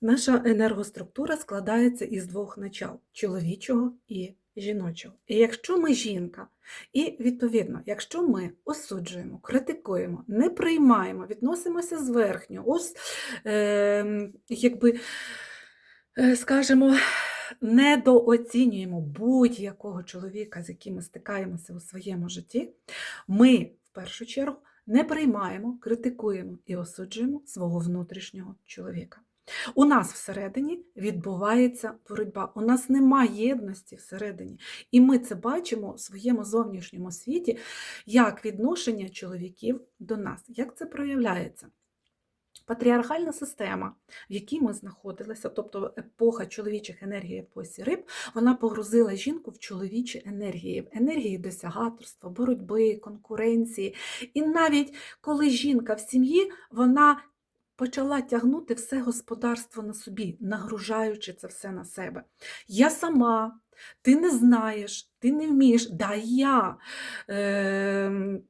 Наша енергоструктура складається із двох начал чоловічого і жіночого. І якщо ми жінка, і відповідно, якщо ми осуджуємо, критикуємо, не приймаємо, відносимося зверхньо, ось е, якби, е, скажімо, недооцінюємо будь-якого чоловіка, з яким ми стикаємося у своєму житті, ми в першу чергу не приймаємо, критикуємо і осуджуємо свого внутрішнього чоловіка. У нас всередині відбувається боротьба. У нас немає єдності всередині. І ми це бачимо у своєму зовнішньому світі як відношення чоловіків до нас. Як це проявляється? Патріархальна система, в якій ми знаходилися, тобто епоха чоловічих енергій, епосі риб, вона погрузила жінку в чоловічі енергії, в енергії досягаторства, боротьби, конкуренції. І навіть коли жінка в сім'ї, вона почала тягнути все господарство на собі, нагружаючи це все на себе. Я сама, ти не знаєш, ти не вмієш, да я. Е,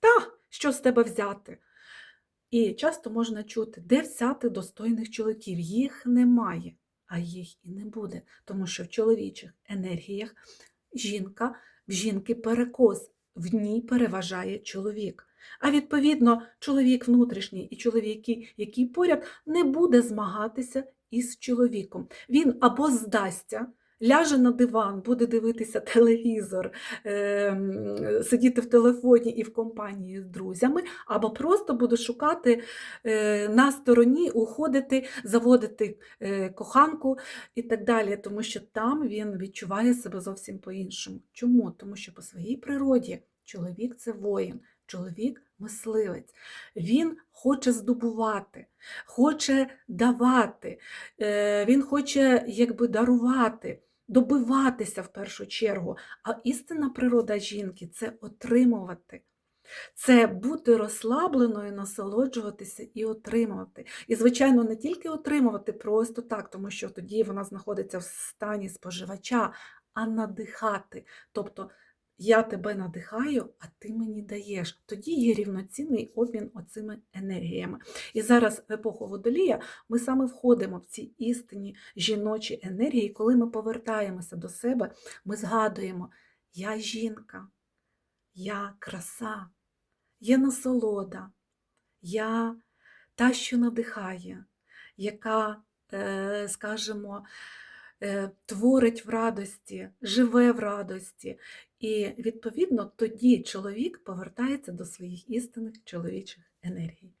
та, що з тебе взяти? І часто можна чути, де взяти достойних чоловіків. Їх немає, а їх і не буде, тому що в чоловічих енергіях жінка, в жінки перекос, в ній переважає чоловік. А відповідно, чоловік внутрішній і чоловік, який поряд, не буде змагатися із чоловіком. Він або здасться, ляже на диван, буде дивитися телевізор, е, сидіти в телефоні і в компанії з друзями, або просто буде шукати е, на стороні, уходити, заводити е, коханку і так далі, тому що там він відчуває себе зовсім по-іншому. Чому? Тому що по своїй природі чоловік це воїн. Чоловік мисливець, він хоче здобувати, хоче давати, е, він хоче якби дарувати, добиватися в першу чергу. А істинна природа жінки це отримувати. Це бути розслабленою, насолоджуватися і отримувати. І, звичайно, не тільки отримувати просто так, тому що тоді вона знаходиться в стані споживача, а надихати. Тобто я тебе надихаю, а ти мені даєш. Тоді є рівноцінний обмін оцими енергіями. І зараз в епоху водолія ми саме входимо в ці істинні жіночі енергії, коли ми повертаємося до себе, ми згадуємо: я жінка, я краса, я насолода, я та, що надихає, яка, е, скажімо, творить в радості, живе в радості. І, відповідно, тоді чоловік повертається до своїх істинних чоловічих енергій.